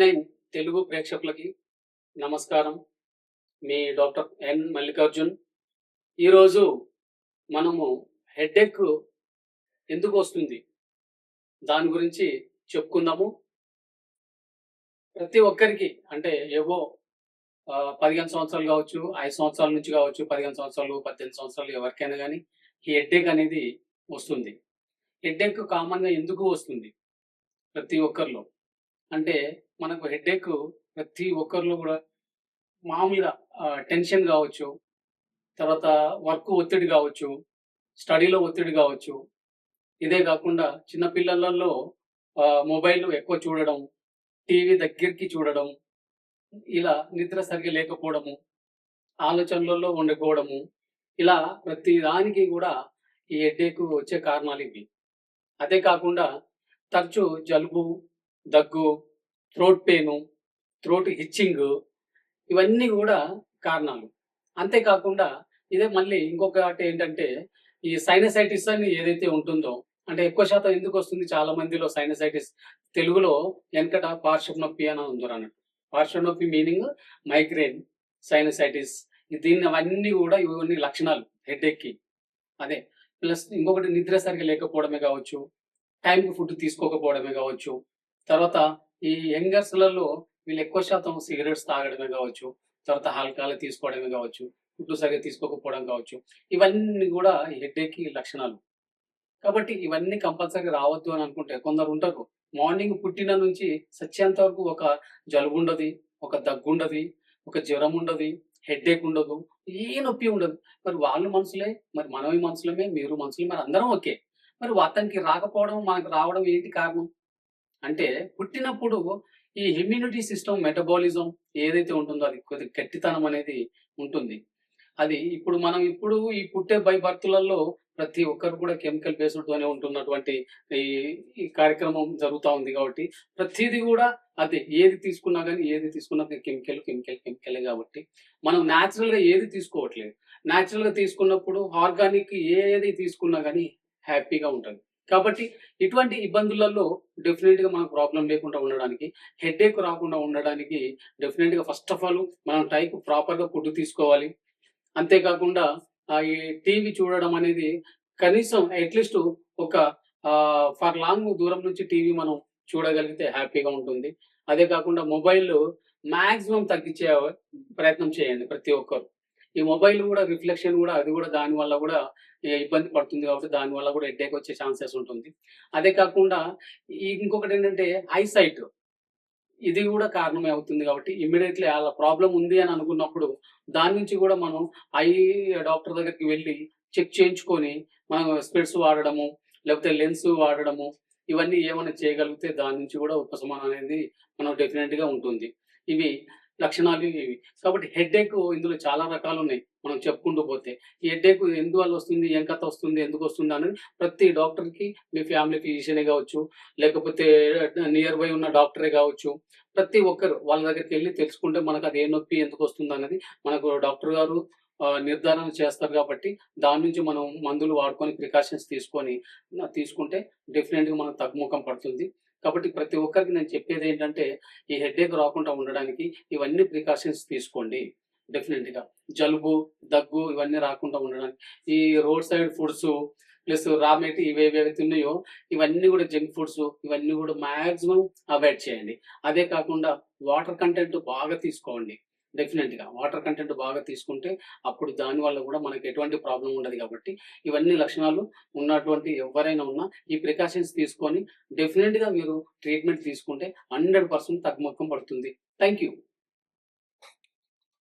Nine Telugu ప్రేక్షకులకి నమస్కారం. మీ డాక్టర్ ఎన్ మల్లికార్జున్. ఈరోజు మనము హెడేక్ ఎందుకు వస్తుంది? దాని గురించి చెప్పుకుందాము. ప్రతి ఒక్కరికి అంటే ఏవో పదిహేను సంవత్సరాలు కావచ్చు ఐదు సంవత్సరాల నుంచి కావచ్చు పదిహేను సంవత్సరాలు పద్దెనిమిది సంవత్సరాలు ఎవరికైనా కానీ ఈ హెడ్ఏక్ అనేది వస్తుంది. హెడ్ఏక్ కామన్గా ఎందుకు వస్తుంది? ప్రతి ఒక్కరిలో. అంటే మనకు హెడేక్ ప్రతి ఒక్కరిలో కూడా మామూలుగా టెన్షన్ కావచ్చు తర్వాత వర్క్ ఒత్తిడి కావచ్చు స్టడీలో ఒత్తిడి కావచ్చు. ఇదే కాకుండా చిన్నపిల్లలలో మొబైల్ ఎక్కువ చూడడం టీవీ దగ్గరికి చూడడం ఇలా నిద్ర సరిగ్గా లేకపోవడము ఆలోచనలలో ఉండిపోవడము ఇలా ప్రతి దానికి కూడా ఈ హెడ్ఏక్ వచ్చే కారణాలు ఇవి. అదే కాకుండా తరచూ జలుబు దగ్గు థ్రోట్ పెయిన్ థ్రోట్ హిచ్చింగ్ ఇవన్నీ కూడా కారణాలు. అంతేకాకుండా ఇదే మళ్ళీ ఇంకొకటి ఏంటంటే ఈ సైనసైటిస్ అని ఏదైతే ఉంటుందో అంటే ఎక్కువ శాతం ఎందుకు వస్తుంది? చాలా మందిలో సైనసైటిస్ తెలుగులో వెనకట పార్శ్వ నొప్పి అని ఉందరు అన్నట్టు. పార్శ్వ నొప్పి మీనింగ్ మైగ్రేన్ సైనసైటిస్. దీన్ని అవన్నీ కూడా ఇవన్నీ లక్షణాలు హెడేక్కి. అదే. ప్లస్ ఇంకొకటి నిద్ర సరిగా లేకపోవడమే కావచ్చు టైంకి ఫుడ్ తీసుకోకపోవడమే కావచ్చు తర్వాత ఈ యంగర్స్లలో వీళ్ళు ఎక్కువ శాతం సిగరెట్స్ తాగడమే కావచ్చు తర్వాత ఆల్కహాల్ తీసుకోవడమే కావచ్చు ఫుడ్ సరిగా తీసుకోకపోవడం కావచ్చు ఇవన్నీ కూడా హెడ్ఏక్ లక్షణాలు. కాబట్టి ఇవన్నీ కంపల్సరీ రావద్దు అని అనుకుంటే కొందరు ఉంటారు. మార్నింగ్ పుట్టిన నుంచి సచ్చేంత వరకు ఒక జలుబు ఉండదు ఒక దగ్గు ఉండదు ఒక జ్వరం ఉండదు హెడ్ఏక్ ఉండదు ఏ నొప్పి ఉండదు. మరి వాళ్ళు మనుషులే మరి మనమే మనుషులమే మీరు మనుషులే మరి అందరం ఓకే మరి అతనికి రాకపోవడం మనకు రావడం ఏంటి కారణం? అంటే పుట్టినప్పుడు ఈ ఇమ్యూనిటీ సిస్టమ్ మెటబాలిజం ఏదైతే ఉంటుందో అది కొద్ది గట్టితనం అనేది ఉంటుంది. అది ఇప్పుడు మనం ఇప్పుడు ఈ పుట్టే బై బర్త్లలో ప్రతి ఒక్కరు కూడా కెమికల్ బేస్డ్తోనే ఉంటున్నటువంటి ఈ కార్యక్రమం జరుగుతూ ఉంది కాబట్టి ప్రతిదీ కూడా అదే ఏది తీసుకున్నా కానీ ఏది తీసుకున్నా కెమికల్ కెమికల్ కెమికలే కాబట్టి మనం న్యాచురల్గా ఏది తీసుకోవట్లేదు. న్యాచురల్గా తీసుకున్నప్పుడు ఆర్గానిక్ ఏది తీసుకున్నా కానీ హ్యాపీగా ఉంటుంది. కాబట్టి ఇటువంటి ఇబ్బందులలో డెఫినెట్గా మనకు ప్రాబ్లం లేకుండా ఉండడానికి హెడేక్ రాకుండా ఉండడానికి డెఫినెట్గా ఫస్ట్ ఆఫ్ ఆల్ మనం టైప్ ప్రాపర్గా ఫుడ్ తీసుకోవాలి. అంతేకాకుండా ఈ టీవీ చూడడం అనేది కనీసం అట్లీస్ట్ ఒక ఫర్ లాంగ్ దూరం నుంచి టీవీ మనం చూడగలిగితే హ్యాపీగా ఉంటుంది. అదే కాకుండా మొబైల్ మాక్సిమం తగ్గించే ప్రయత్నం చేయండి ప్రతి ఒక్కరు. ఈ మొబైల్ కూడా రిఫ్లెక్షన్ కూడా అది కూడా దాని వల్ల కూడా ఇబ్బంది పడుతుంది కాబట్టి దాని వల్ల కూడా హెడ్ఏక్ వచ్చే ఛాన్సెస్ ఉంటుంది. అదే కాకుండా ఇంకొకటి ఏంటంటే ఐసైట్ ఇది కూడా కారణమే అవుతుంది కాబట్టి ఇమ్మీడియట్లీ అలా ప్రాబ్లం ఉంది అని అనుకున్నప్పుడు దాని నుంచి కూడా మనం ఐ డాక్టర్ దగ్గరికి వెళ్ళి చెక్ చేయించుకొని మనం స్పెట్స్ వాడడము లేకపోతే లెన్స్ వాడడము ఇవన్నీ ఏమైనా చేయగలిగితే దాని నుంచి కూడా ఉపశమనం అనేది మనం డెఫినెట్గా ఉంటుంది. ఇవి లక్షణాలు ఇవి. కాబట్టి హెడేక్ ఇందులో చాలా రకాలు ఉన్నాయి. మనం చెప్పుకుంటూ పోతే ఈ హెడేక్ ఎందువల్ల వస్తుంది ఏం కథ వస్తుంది ఎందుకు వస్తుంది అనేది ప్రతి డాక్టర్కి మీ ఫ్యామిలీ ఫిజిషియనే కావచ్చు. లేకపోతే నియర్ బై ఉన్న డాక్టరే కావచ్చు. ప్రతి ఒక్కరు వాళ్ళ దగ్గరికి వెళ్ళి తెలుసుకుంటే మనకు అది ఏ నొప్పి ఎందుకు వస్తుంది అన్నది మనకు డాక్టర్ గారు నిర్ధారణ చేస్తారు కాబట్టి దాని నుంచి మనం మందులు వాడుకొని ప్రికాషన్స్ తీసుకొని తీసుకుంటే డెఫినెట్గా మనకు తగ్గుముఖం పడుతుంది. కాబట్టి ప్రతి ఒక్కరికి నేను చెప్పేది ఏంటంటే ఈ హెడేక్ రాకుండా ఉండడానికి ఇవన్నీ ప్రికాషన్స్ తీసుకోండి. డెఫినెట్గా. జలుబు దగ్గు ఇవన్నీ రాకుండా ఉండడానికి. ఈ రోడ్ సైడ్ ఫుడ్స్ ప్లస్ రామేటి ఇవి ఏవైతే ఉన్నాయో ఇవన్నీ కూడా జంక్ ఫుడ్స్ ఇవన్నీ కూడా మాక్సిమం అవాయిడ్ చేయండి. అదే కాకుండా వాటర్ కంటెంట్ బాగా తీసుకోండి. డెఫినెట్గా. వాటర్ కంటెంట్ బాగా తీసుకుంటే అప్పుడు దాని వల్ల కూడా మనకి ఎటువంటి ప్రాబ్లం ఉండదు కాబట్టి ఇవన్నీ లక్షణాలు ఉన్నటువంటి ఎవరైనా ఉన్నా ఈ ప్రికాషన్స్ తీసుకొని డెఫినెట్గా మీరు ట్రీట్మెంట్ తీసుకుంటే హండ్రెడ్ పర్సెంట్ తగ్గుముఖం పడుతుంది. Thank you